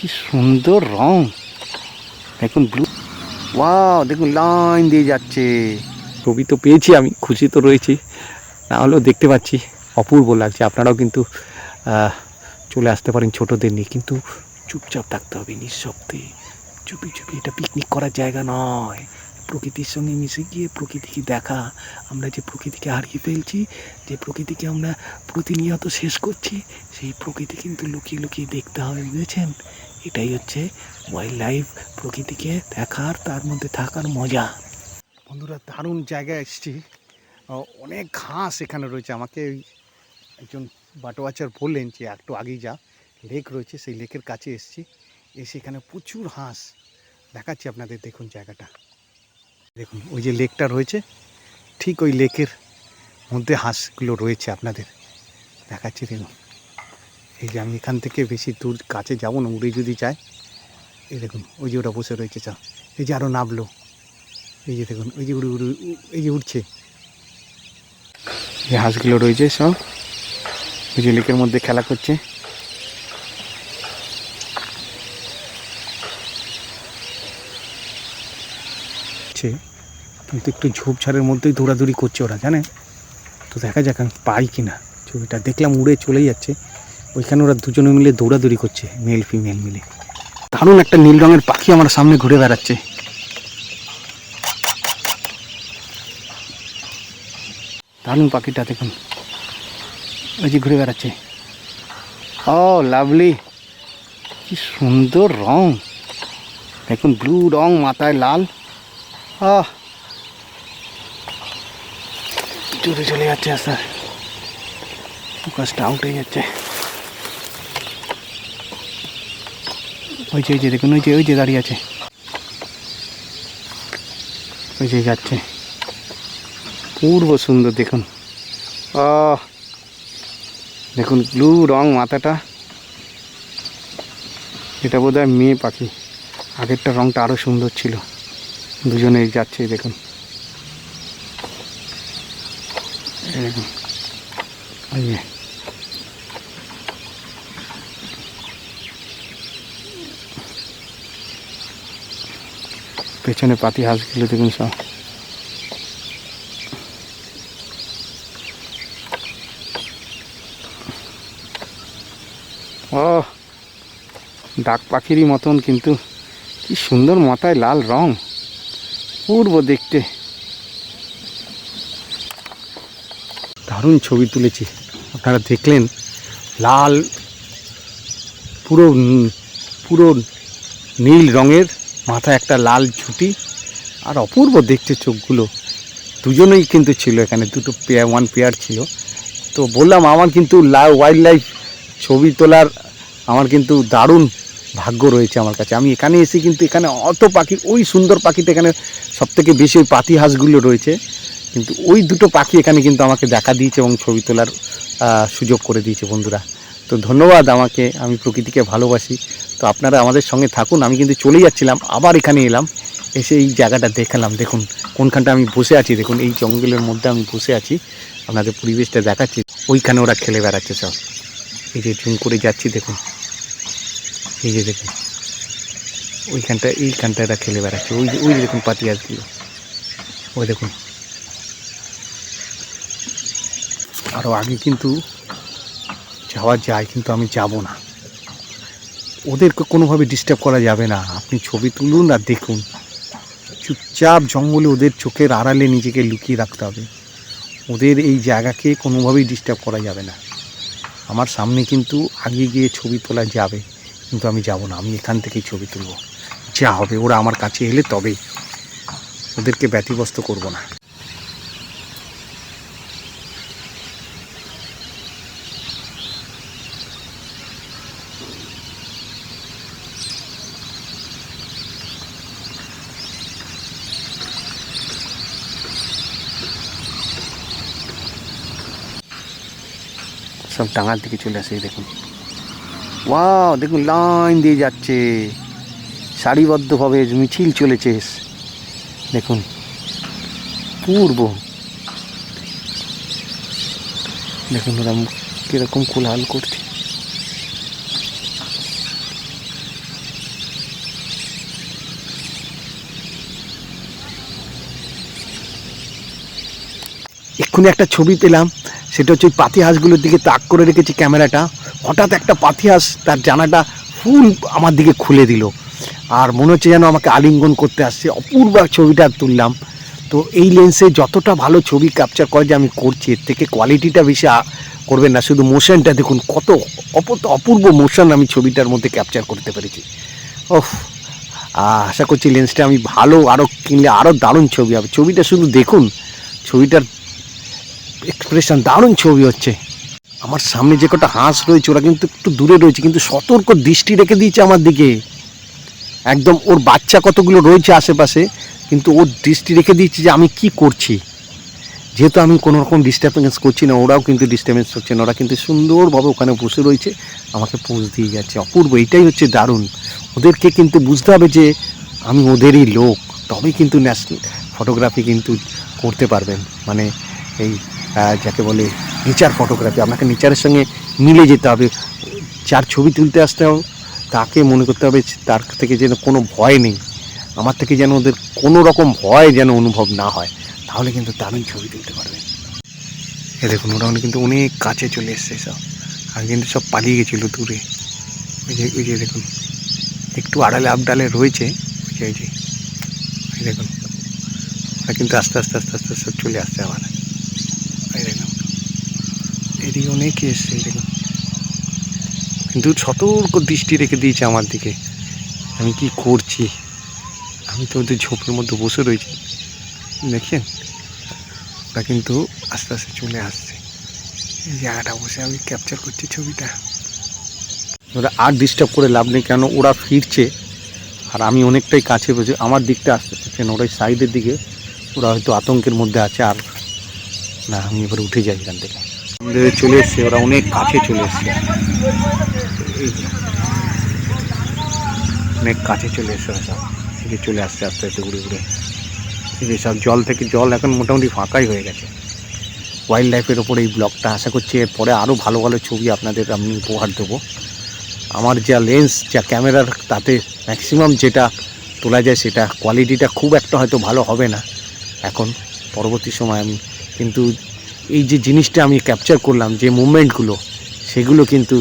কি সুন্দর রং। দেখুন ব্লু ওয়াও দেখুন লাইন দিয়ে যাচ্ছে। ছবি তো পেয়েছি আমি, খুশি তো রয়েছি। না হলেও দেখতে পাচ্ছি, অপূর্ব লাগছে। আপনারাও কিন্তু চলে আসতে পারেন ছোটদের নিয়ে। কিন্তু চুপচাপ থাকতে হবে নিঃশব্দে। চুপি চুপি এটা পিকনিক করার জায়গা নয়। প্রকৃতির সঙ্গে মিশে গিয়ে প্রকৃতিকে দেখা। আমরা যে প্রকৃতিকে হারিয়ে ফেলছি, যে প্রকৃতিকে আমরা প্রতিনিয়ত শেষ করছি, সেই প্রকৃতি কিন্তু লুকিয়ে লুকিয়ে দেখতে হবে বুঝেছেন? এটাই হচ্ছে ওয়াইল্ড লাইফ প্রকৃতিকে দেখার, তার মধ্যে থাকার মজা। বন্ধুরা, দারুণ জায়গায় এসেছি। অনেক ঘাস এখানে রয়েছে। আমাকে একজন বাটোয়াচার বললেন যে, একটু আগেই যা লেক রয়েছে, সেই লেকের কাছে এসেছি। এসে এখানে প্রচুর হাঁস দেখাচ্ছি আপনাদের। দেখুন জায়গাটা। দেখুন, ওই যে লেকটা রয়েছে, ঠিক ওই লেকের মধ্যে হাঁসগুলো রয়েছে আপনাদের। দেখাচ্ছি, দেখুন। এই যে আমি এখান থেকে বেশি দূর কাছে যাব না, উড়ে যদি যায়, এই দেখুন, ওই যে ওটা বসে রয়েছে চা এই যে আরও নামলো। এই যে দেখুন, ওই যে উড়ে উড়ে, এই যে উঠছে এই হাঁসগুলো রয়েছে সব ওই যে লেকের মধ্যে খেলা করছে হচ্ছে কিন্তু একটু ঝোপঝাড়ের মধ্যেই দৌড়াদৌড়ি করছে ওরা, জানে? তো দেখা যাক আমি পাই কি না। ছবিটা দেখলাম, উড়ে চলেই যাচ্ছে। ওইখানে ওরা দুজনে মিলে দৌড়াদৌড়ি করছে, মেল, ফিমেল মিলে। দারুণ একটা নীল রঙের পাখি আমার সামনে ঘুরে বেড়াচ্ছে। দারুণ পাখিটা, দেখুন। ওই যে ঘুরে বেড়াচ্ছে। Oh, lovely. কি সুন্দর রং। দেখুন, ব্লু রং, মাথায় লাল। আহ! জোরে চলে যাচ্ছে আস্তে ফোকাসটা আউট হয়ে যাচ্ছে। ওই যে ওই যে, দেখুন, ওই যে ওই যে দাঁড়িয়ে আছে। ওই যে যাচ্ছে। পূর্ব সুন্দর, দেখুন। ও দেখুন, ব্লু রং মাথাটা। এটা বোধ হয় মেয়ে পাখি। আগেরটা রংটা আরও সুন্দর ছিল। দুজনেই যাচ্ছে, দেখুন। পেছনে পাতি হাঁসগুলো দেখুন সব। ও, ডাক পাখিরই মতন কিন্তু কি সুন্দর মাথায় লাল রং। পূর্ব দেখতে দারুণ ছবি তুলেছি। আপনারা দেখলেন, লাল, পুরো পুরো নীল রঙের, মাথায় একটা লাল ঝুঁটি, আর অপূর্ব দেখতে চোখগুলো। দুজনেই কিন্তু ছিল এখানে, দুটো পেয়ার ওয়ান পেয়ার ছিল। তো বললাম, আমার কিন্তু ওয়াইল্ড লাইফ ছবি তোলার আমার কিন্তু দারুণ ভাগ্য রয়েছে আমার কাছে। আমি এখানে এসে কিন্তু এখানে অত পাখি, ওই সুন্দর পাখিটা এখানে সবথেকে বেশি ওই পাতি হাঁসগুলো রয়েছে। কিন্তু ওই দুটো পাখি এখানে কিন্তু আমাকে দেখা দিয়েছে এবং ছবি তোলার সুযোগ করে দিয়েছে বন্ধুরা। তো ধন্যবাদ আমাকে, আমি প্রকৃতিকে ভালোবাসি। তো আপনারা আমাদের সঙ্গে থাকুন, আমি কিন্তু চলে যাচ্ছিলাম, আবার এখানে এলাম। এসে এই জায়গাটা দেখালাম, দেখুন, কোনখানটা আমি বসে আছি, দেখুন, এই জঙ্গলের মধ্যে আমি বসে আছি, আপনাদের পরিবেশটা দেখাচ্ছি। ওইখানে ওরা খেলে বেড়াচ্ছে সব। এই যে জুম করে যাচ্ছি, দেখুন। এই যে দেখুন ওইখানটা এইখানটা এরা খেলে বেড়াচ্ছে। ওই ওই দেখুন পাতি গাছগুলো। ওই দেখুন। আরও আগে কিন্তু যাওয়া যায়, কিন্তু আমি যাব না। ওদেরকে কোনোভাবে ডিস্টার্ব করা যাবে না। আপনি ছবি তুলুন আর দেখুন। চুপচাপ জঙ্গলে ওদের চোখের আড়ালে নিজেকে লুকিয়ে রাখতে হবে। ওদের এই জায়গাকে কোনোভাবেই ডিস্টার্ব করা যাবে না। আমার সামনে কিন্তু আগে গিয়ে ছবি তোলা যাবে, কিন্তু আমি যাব না। আমি এখান থেকেই ছবি তুলব। যা হবে, ওরা আমার কাছে এলে তবেই ওদেরকে ব্যতিব্যস্ত করব না। সব ডাঙার দিকে চলে আসে দেখুন। ওয়াও, দেখুন, লাইন দিয়ে যাচ্ছে। সারিবদ্ধভাবে মিছিল চলেছে। দেখুন, পূর্ব। দেখুন, ওরা কীরকম কোলাহল করছে। এক্ষুনি একটা ছবি পেলাম। সেটা হচ্ছে ওই পাতি হাঁসগুলোর দিকে তাক করে রেখেছি ক্যামেরাটা। হঠাৎ একটা পাতি হাঁস তার জানাটা ফুল আমার দিকে খুলে দিল। আর মনে হচ্ছে যেন আমাকে আলিঙ্গন করতে আসছে। অপূর্ব ছবিটা তুললাম। তো এই লেন্সে যতটা ভালো ছবি ক্যাপচার করে যে আমি করছি, এর থেকে কোয়ালিটিটা বেশি করবেন না। শুধু মোশনটা দেখুন, কত অপ- অপূর্ব মোশন আমি ছবিটার মধ্যে ক্যাপচার করতে পেরেছি। ওফ আশা করছি লেন্সটা আমি ভালো আরও কিনলে আরও দারুণ ছবি হবে। ছবিটা শুধু দেখুন, ছবিটার এক্সপ্রেশন, দারুণ ছবি হচ্ছে। আমার সামনে যে কটা হাঁস রয়েছে, ওরা কিন্তু একটু দূরে রয়েছে, কিন্তু সতর্ক দৃষ্টি রেখে দিয়েছে আমার দিকে। একদম ওর বাচ্চা কতগুলো রয়েছে আশেপাশে, কিন্তু ওর দৃষ্টি রেখে দিয়েছে যে আমি কি করছি। যেহেতু আমি কোনো রকম ডিস্টার্বেন্স করছি না, ওরাও কিন্তু ডিস্টার্বেন্স হচ্ছে না, ওরা কিন্তু সুন্দরভাবে ওখানে বসে রয়েছে, আমাকে পোজ দিয়ে যাচ্ছে। অপূর্ব, এটাই হচ্ছে দারুণ। ওদেরকে কিন্তু বুঝতে হবে যে আমি ওদেরই লোক, তবেই কিন্তু ন্যাশনাল ফটোগ্রাফি কিন্তু করতে পারবেন। মানে এই যাকে বলে নেচার ফটোগ্রাফি আপনাকে নেচারের সঙ্গে মিলে যেতে হবে। যার ছবি তুলতে আসতে হবে, তাকে মনে করতে হবে তার থেকে যেন কোনো ভয় নেই। আমার থেকে যেন ওদের কোনো রকম ভয় যেন অনুভব না হয়, তাহলে কিন্তু দারুণ ছবি তুলতে পারবেন এ দেখুন, ওরা কিন্তু অনেক কাছে চলে এসছে সব। আর কিন্তু সব পালিয়ে গেছিল দূরে। ওই যে ওই যে দেখুন, একটু আড়ালে আবডালে রয়েছে। ওই যে ওই যে দেখুন কিন্তু আস্তে আস্তে আস্তে আস্তে সব চলে আসছে এই দেখুন এদিকে অনেকে এসছে দেখুন কিন্তু সতর্ক দৃষ্টি রেখে দিয়েছে আমার দিকে। আমি কি করছি? আমি তো ওদের ঝোপের মধ্যে বসে রয়েছি। দেখছেন? ওরা কিন্তু আস্তে আস্তে চলে আসছে। এই জায়গাটা বসে আমি ক্যাপচার করছি ছবিটা। ওরা আর ডিস্টার্ব করে লাভ নেই কেন ওরা ফিরছে? আর আমি অনেকটাই কাছে বসে আমার দিকটা আসতে পারছে না। ওরা সাইডের দিকে ওরা হয়তো আতঙ্কের মধ্যে আছে আর না, আমি এবার উঠে যাই এখান থেকে। আমাদের চলে এসছে, ওরা অনেক কাছে চলে এসছে। অনেক কাছে চলে এসছে ওরা সব। এই চলে আসছে আস্তে আস্তে ঘুরে ঘুরে। এই সব জল থেকে, জল এখন মোটামুটি ফাঁকাই হয়ে গেছে। ওয়াইল্ড লাইফের ওপর এই ব্লগটা আশা করছি এরপরে আরও ভালো ভালো ছবি আপনাদের আমি উপহার দেবো। আমার যা লেন্স যা ক্যামেরার তাতে ম্যাক্সিমাম যেটা তোলা যায় সেটা কোয়ালিটিটা খুব একটা হয়তো ভালো হবে না। এখন পরবর্তী সময় আমি কিন্তু এই যে জিনিসটা আমি ক্যাপচার করলাম, যে মুভমেন্টগুলো সেগুলো কিন্তু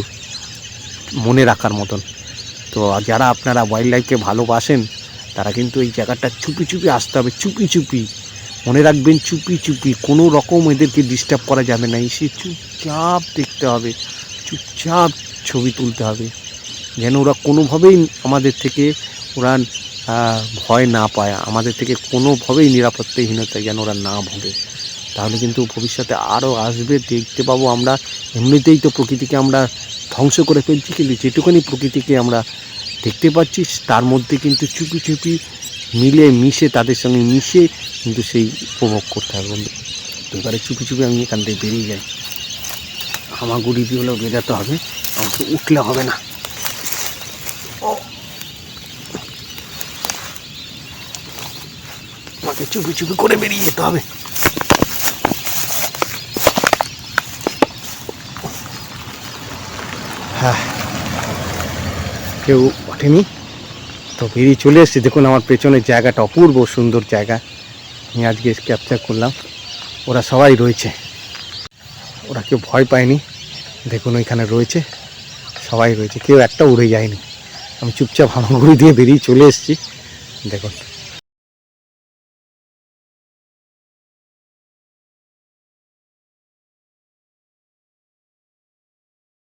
মনে রাখার মতন। তো যারা আপনারা ওয়াইল্ড লাইফকে ভালোবাসেন, তারা কিন্তু এই জায়গাটা চুপি চুপি আসতে হবে, চুপি চুপি। মনে রাখবেন, চুপি চুপি। কোনো রকম এদেরকে ডিস্টার্ব করা যাবে না। এসে চুপচাপ দেখতে হবে, চুপচাপ ছবি তুলতে হবে। যেন ওরা কোনোভাবেই আমাদের থেকে ওরা ভয় না পায়। আমাদের থেকে কোনোভাবেই নিরাপত্তাহীনতা যেন ওরা না ভোগে। তাহলে কিন্তু ভবিষ্যতে আরও আসবে, দেখতে পাবো আমরা। এমনিতেই তো প্রকৃতিকে আমরা ধ্বংস করে ফেলছি, কিন্তু যেটুকুনি প্রকৃতিকে আমরা দেখতে পাচ্ছি, তার মধ্যে কিন্তু চুপি চুপি মিলে মিশে, তাদের সঙ্গে মিশে কিন্তু সেই উপভোগ করতে হবে বন্ধু। তো এবারে চুপি চুপি আমি এখান থেকে বেরিয়ে যাই। হামাগুড়ি দিয়ে হলেও বেরাতে হবে, আমাকে উঠলে হবে না। আমাকে চুপি চুপি করে বেরিয়ে যেতে হবে। কেউ ওঠেনি। তো বেরিয়ে চলে এসেছি। দেখুন, আমার পেছনের জায়গাটা অপূর্ব সুন্দর জায়গা। আমি আজকে ক্যাপচার করলাম। ওরা সবাই রয়েছে। ওরা কেউ ভয় পায়নি। দেখুন, ওইখানে রয়েছে। সবাই রয়েছে। কেউ একটা উড়ে যায়নি। আমি চুপচাপ হামাগুড়ি দিয়ে বেরিয়ে চলে এসেছি। দেখুন।